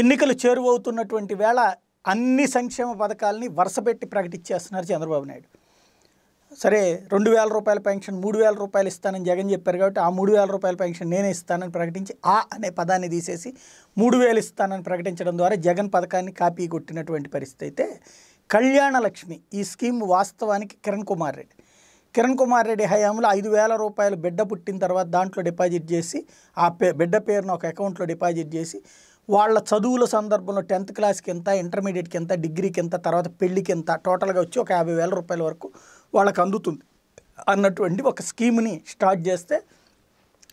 ఎన్నికలు చేరువవుతున్నటువంటి వేళ అన్ని సంక్షేమ పథకాలని వరుసపెట్టి ప్రకటించేస్తున్నారు చంద్రబాబు నాయుడు. సరే రెండు వేల రూపాయల పెన్షన్ మూడు వేల రూపాయలు ఇస్తానని జగన్ చెప్పారు కాబట్టి ఆ మూడు వేల రూపాయల పెన్షన్ నేనే ఇస్తానని ప్రకటించి ఆ అనే పదాన్ని తీసేసి మూడు వేలు ఇస్తానని ప్రకటించడం ద్వారా జగన్ పథకాన్ని కాపీ కొట్టినటువంటి పరిస్థితి అయితే కళ్యాణ లక్ష్మి ఈ స్కీమ్ వాస్తవానికి కిరణ్ కుమార్ రెడ్డి. కిరణ్ కుమార్ రెడ్డి హయాంలో ఐదు వేల రూపాయలు బిడ్డ పుట్టిన తర్వాత దాంట్లో డిపాజిట్ చేసి ఆ పే బిడ్డ పేరును ఒక అకౌంట్లో డిపాజిట్ చేసి వాళ్ళ చదువుల సందర్భంలో టెన్త్ క్లాస్కి ఎంత ఇంటర్మీడియట్కి ఎంత డిగ్రీకి ఎంత తర్వాత పెళ్ళికి ఎంత టోటల్గా వచ్చి ఒక యాభై వేల రూపాయల వరకు వాళ్ళకి అందుతుంది అన్నటువంటి ఒక స్కీమ్ని స్టార్ట్ చేస్తే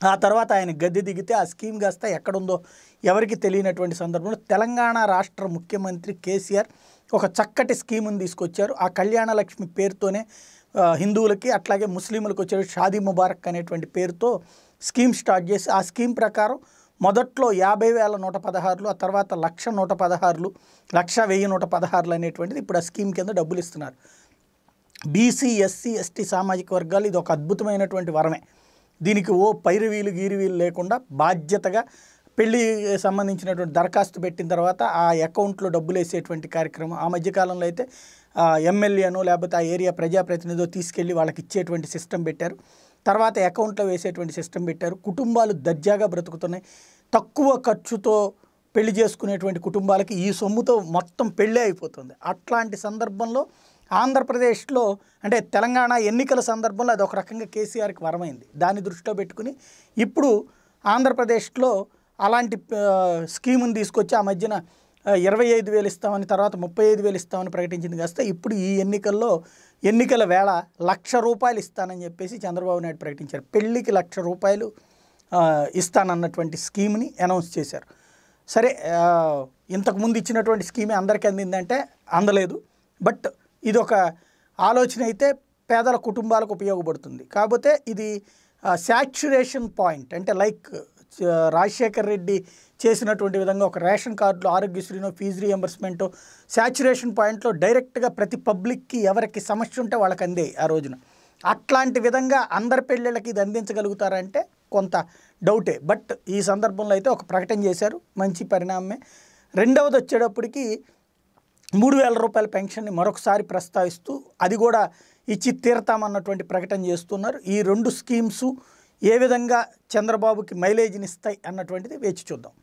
ఆ తర్వాత ఆయన గద్దె దిగితే ఆ స్కీమ్ కాస్త ఎక్కడుందో ఎవరికి తెలియనటువంటి సందర్భంలో తెలంగాణ రాష్ట్ర ముఖ్యమంత్రి కేసీఆర్ ఒక చక్కటి స్కీమ్ని తీసుకొచ్చారు. ఆ కళ్యాణ లక్ష్మి పేరుతోనే హిందువులకి అట్లాగే ముస్లింలకు వచ్చారు షాదీ ముబారక్ అనేటువంటి పేరుతో స్కీమ్ స్టార్ట్ చేసి ఆ స్కీమ్ ప్రకారం మొదట్లో యాభై వేల నూట పదహారులు ఆ తర్వాత లక్ష నూట పదహారులు లక్ష వెయ్యి నూట పదహారులు అనేటువంటిది ఇప్పుడు ఆ స్కీమ్ కింద డబ్బులు ఇస్తున్నారు. బీసీ ఎస్సీ ఎస్టీ సామాజిక వర్గాలు ఇది ఒక అద్భుతమైనటువంటి వరమే. దీనికి ఓ పైరువీలు గీరువీలు లేకుండా బాధ్యతగా పెళ్ళి సంబంధించినటువంటి దరఖాస్తు పెట్టిన తర్వాత ఆ అకౌంట్లో డబ్బులు వేసేటువంటి కార్యక్రమం ఆ మధ్యకాలంలో అయితే ఎమ్మెల్యేను లేకపోతే ఆ ఏరియా ప్రజాప్రతినిధో తీసుకెళ్ళి వాళ్ళకి ఇచ్చేటువంటి సిస్టమ్ పెట్టారు. తర్వాత అకౌంట్లో వేసేటువంటి సిస్టమ్ పెట్టారు. కుటుంబాలు దర్జాగా బ్రతుకుతున్నాయి. తక్కువ ఖర్చుతో పెళ్ళి చేసుకునేటువంటి కుటుంబాలకి ఈ సొమ్ముతో మొత్తం పెళ్ళే అయిపోతుంది. అట్లాంటి సందర్భంలో ఆంధ్రప్రదేశ్లో అంటే తెలంగాణ ఎన్నికల సందర్భంలో అది ఒక రకంగా కేసీఆర్కి వరమైంది. దాన్ని దృష్టిలో పెట్టుకుని ఇప్పుడు ఆంధ్రప్రదేశ్లో అలాంటి స్కీముని తీసుకొచ్చి ఆ మధ్యన ఇరవై ఐదు వేలు ఇస్తామని తర్వాత ముప్పై ఐదు వేలు ఇస్తామని ప్రకటించింది. కాస్త ఇప్పుడు ఈ ఎన్నికల్లో ఎన్నికల వేళ లక్ష రూపాయలు ఇస్తానని చెప్పేసి చంద్రబాబు నాయుడు ప్రకటించారు. పెళ్ళికి లక్ష రూపాయలు ఇస్తానన్నటువంటి స్కీమ్ని అనౌన్స్ చేశారు. సరే ఇంతకుముందు ఇచ్చినటువంటి స్కీమే అందరికీ అందిందంటే అందలేదు. బట్ ఇది ఒక ఆలోచన అయితే పేదల కుటుంబాలకు ఉపయోగపడుతుంది. కాకపోతే ఇది శాచ్యురేషన్ పాయింట్ అంటే లైక్ రాజశేఖర్ రెడ్డి చేసినటువంటి విధంగా ఒక రేషన్ కార్డులో ఆరోగ్యశ్రీనో ఫీజు రియంబర్స్మెంటో శాచ్యురేషన్ పాయింట్లో డైరెక్ట్గా ప్రతి పబ్లిక్కి ఎవరికి సమస్య ఉంటే వాళ్ళకి అందే ఆ రోజున. అట్లాంటి విధంగా అందరి పెళ్ళిళ్ళకి ఇది అందించగలుగుతారంటే కొంత డౌటే. బట్ ఈ సందర్భంలో అయితే ఒక ప్రకటన చేశారు. మంచి పరిణామమే. రెండవది వచ్చేటప్పటికి మూడు వేల రూపాయల పెన్షన్ని మరొకసారి ప్రస్తావిస్తూ అది కూడా ఇచ్చి తీరతామన్నటువంటి ప్రకటన చేస్తున్నారు. ఈ రెండు స్కీమ్స్ ఏ విధంగా చంద్రబాబుకి మైలేజ్ని ఇస్తాయి అన్నటువంటిది వేచి చూద్దాం.